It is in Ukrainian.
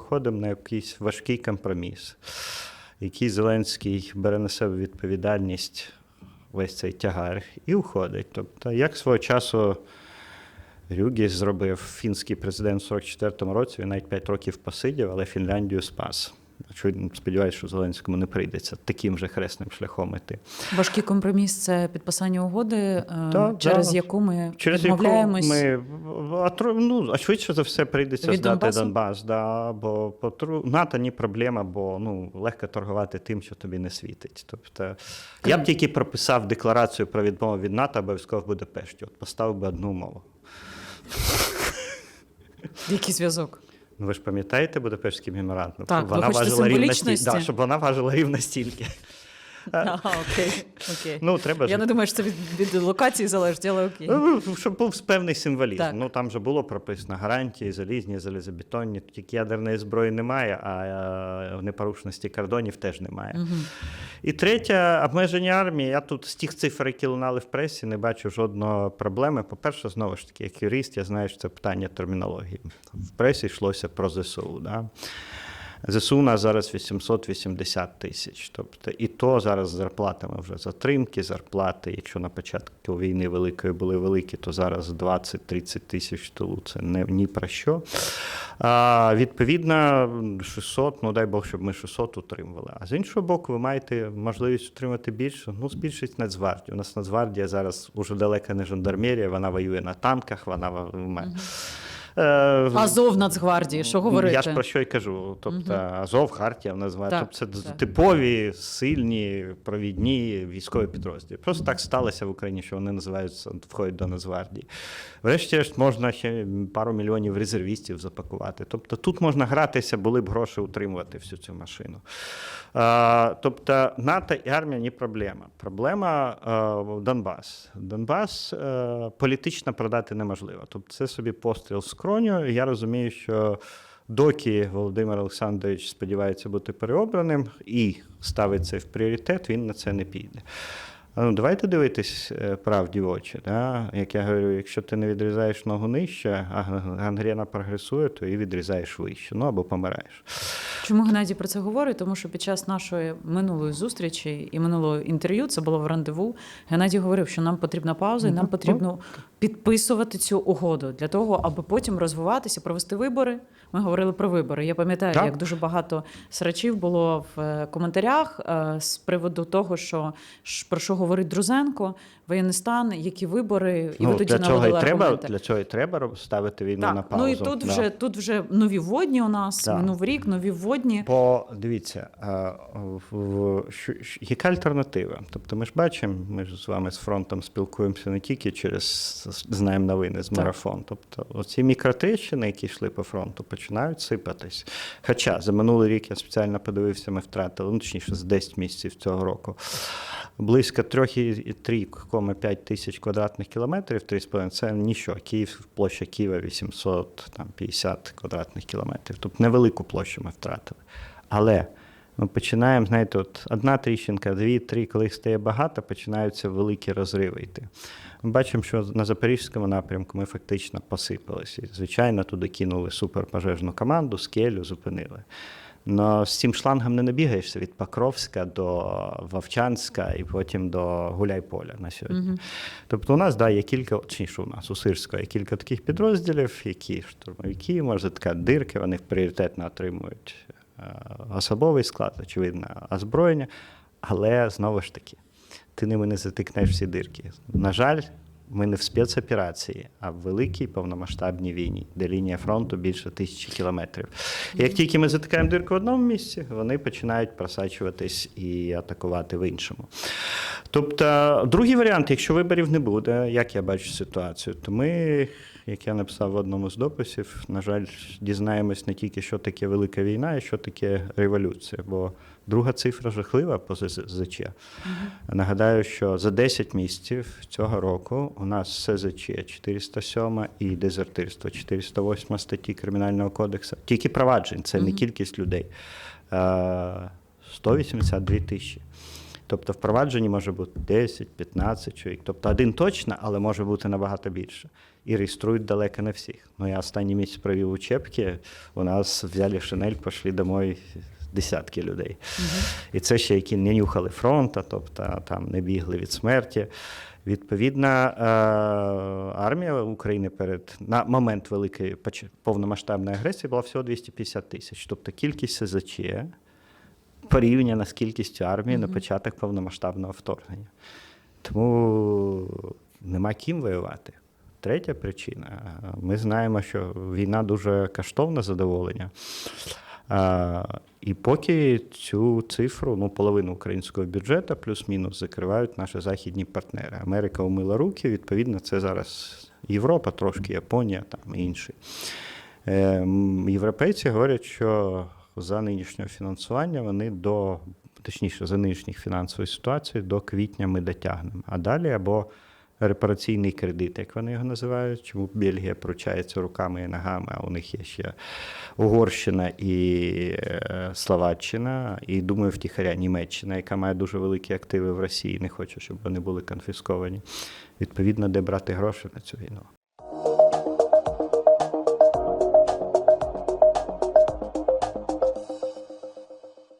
виходимо на якийсь важкий компроміс, який Зеленський бере на себе відповідальність весь цей тягар і уходить. Тобто, як свого часу Рюгі зробив фінський президент в 44-му році, він навіть 5 років посидів, але Фінляндію спас. Очевидно, сподіваюся, що Зеленському не прийдеться таким же хресним шляхом іти. Важкий компроміс це підписання угоди, е, Так, через так. яку ми Через яку відмовляємось. ми а, ну, а швидше за все прийдеться Від здати Донбасу? Донбас. Да, бо по НАТО не проблема, бо ну, легко торгувати тим, що тобі не світить. Тобто, я б тільки прописав декларацію про відмову від НАТО обов'язково в Будапешті. От поставив би одну умову. Який зв'язок? Ну, ви ж пам'ятаєте Будапештський меморандум? Так, вона важила рівно стільки. Да, щоб вона важила рівно стільки. Окей. окей. Ну, треба ж Я не думаю, що це від, від локації залежить, але окей. Ну, Щоб був певний символізм. Так. Ну там же було прописано гарантії, залізні, залізобетонні. Тільки ядерної зброї немає, а е, непорушності кордонів теж немає. І третє, обмеження армії. Я тут з тих цифр, які лунали в пресі, не бачу жодної проблеми. По-перше, знову ж таки, як юрист, я знаю, що це питання термінології. В пресі йшлося про ЗСУ. Да? ЗСУ у нас зараз 880 тисяч. Тобто, і то зараз з зарплатами вже затримки, зарплати. Якщо на початку війни великої були великі, то зараз 20-30 тисяч тилу це не ні про що. А, відповідно, 600, ну дай Бог, щоб ми 600 утримували. А з іншого боку, ви маєте можливість отримати більше. Ну, збільшить Нацгвардію. У нас Нацгвардія зараз уже далеко не жандармерія, вона воює на танках, вона має. Азов Нацгвардії, що говорити? я ж про що й кажу. Тобто Азов, Хартія називає. Тобто це так. типові, сильні, провідні військові підрозділи. Просто так сталося в Україні, що вони називаються входять до Нацгвардії. Врешті можна ще пару мільйонів резервістів запакувати. Тобто тут можна гратися, були б гроші утримувати всю цю машину. Тобто НАТО і армія не проблема. Проблема е, Донбас. Донбас е, політично продати неможливо. Тобто це собі постріл в скроню. Я розумію, що доки Володимир Олександрович сподівається бути переобраним і ставить це в пріоритет, він на це не піде. Ну, давайте дивитись е, правді в очі. Да? Як я говорю, якщо ти не відрізаєш ногу нижче, а гангрена прогресує, то і відрізаєш вище, ну або помираєш. Чому Геннадій про це говорить? Тому що під час нашої минулої зустрічі і минулого інтерв'ю, це було в рандеву. Геннадій говорив, що нам потрібна пауза, і нам потрібно підписувати цю угоду для того, аби потім розвиватися, провести вибори. Ми говорили про вибори. Я пам'ятаю, як дуже багато срачів було в е, коментарях е, з приводу того, що про що говорить Друзенко, воєнний стан, які вибори, і ви тоді Ну, для цього і треба, аргументи. для цього і треба ставити війну на Так, паузу. ну і тут Да. вже тут вже нові водні у нас, Да. минув рік, нові водні. Бо дивіться, а, в, в, що, яка альтернатива? Тобто ми ж бачимо, ми ж з вами з фронтом спілкуємося не тільки через знаємо новини з Так. марафон. Тобто оці мікротрещини, які йшли по фронту, починають сипатись. Хоча за минулий рік я спеціально подивився, ми втратили, ну точніше, з 10 місяців цього року. Близько 3,5 тисяч квадратних кілометрів, 3,5 це нічого. Київ, площа Києва 850 квадратних кілометрів. Тобто невелику площу ми втратили. Але ми починаємо, знаєте, от одна тріщинка, дві, три, коли їх стає багато, починаються великі розриви йти. Ми бачимо, що на Запорізькому напрямку ми фактично посипалися. Звичайно, туди кинули суперпожежну команду, скелю, зупинили. Но з цим шлангом не набігаєшся від Покровська до Вовчанська і потім до Гуляйполя на сьогодні. Тобто у нас да, є кілька, точніше, у нас у Сирського є кілька таких підрозділів, які штурмовики, може така дирки, вони пріоритетно отримують е, особовий склад, очевидно, озброєння. Але знову ж таки, ти ними не затикнеш всі дирки. На жаль, ми не в спецоперації, а в великій повномасштабній війні, де лінія фронту більше тисячі кілометрів. І як тільки ми затикаємо дирку в одному місці, вони починають просачуватись і атакувати в іншому. Тобто, другий варіант, якщо виборів не буде, як я бачу ситуацію, то ми, як я написав в одному з дописів, на жаль, дізнаємось не тільки, що таке велика війна, і що таке революція. Бо друга цифра жахлива по ЗЧ. Нагадаю, що за 10 місяців цього року у нас СЗЧ 407 і дезертирство 408 статті Кримінального кодексу. Тільки проваджень, це не кількість людей. Е, 182 тисячі. Тобто впроваджені може бути 10-15 чоловік. Тобто один точно, але може бути набагато більше. і реєструють далеко не всіх. Ну, я останній місяць провів у Чепці, у нас взяли шинель, пішли домой десятки людей. І це ще які не нюхали фронта, тобто там не бігли від смерті. Відповідно, е, армія України перед на момент великої повномасштабної агресії була всього 250 тисяч. Тобто кількість СЗЧ порівняна з кількістю армії на початок повномасштабного вторгнення. Тому нема ким воювати. Третя причина. Ми знаємо, що війна дуже коштовне задоволення. А, і поки цю цифру, ну, половину українського бюджету, плюс-мінус, закривають наші західні партнери. Америка умила руки, відповідно, це зараз Європа, трошки Японія там і інші. Е, європейці говорять, що за нинішнього фінансування вони до, точніше, за нинішніх фінансової ситуації до квітня ми дотягнемо. А далі або репараційний кредит, як вони його називають, чому Бельгія пручається руками і ногами, а у них є ще Угорщина і е, Словаччина, і думаю, втіхаря Німеччина, яка має дуже великі активи в Росії, не хоче, щоб вони були конфісковані. Відповідно, де брати гроші на цю війну.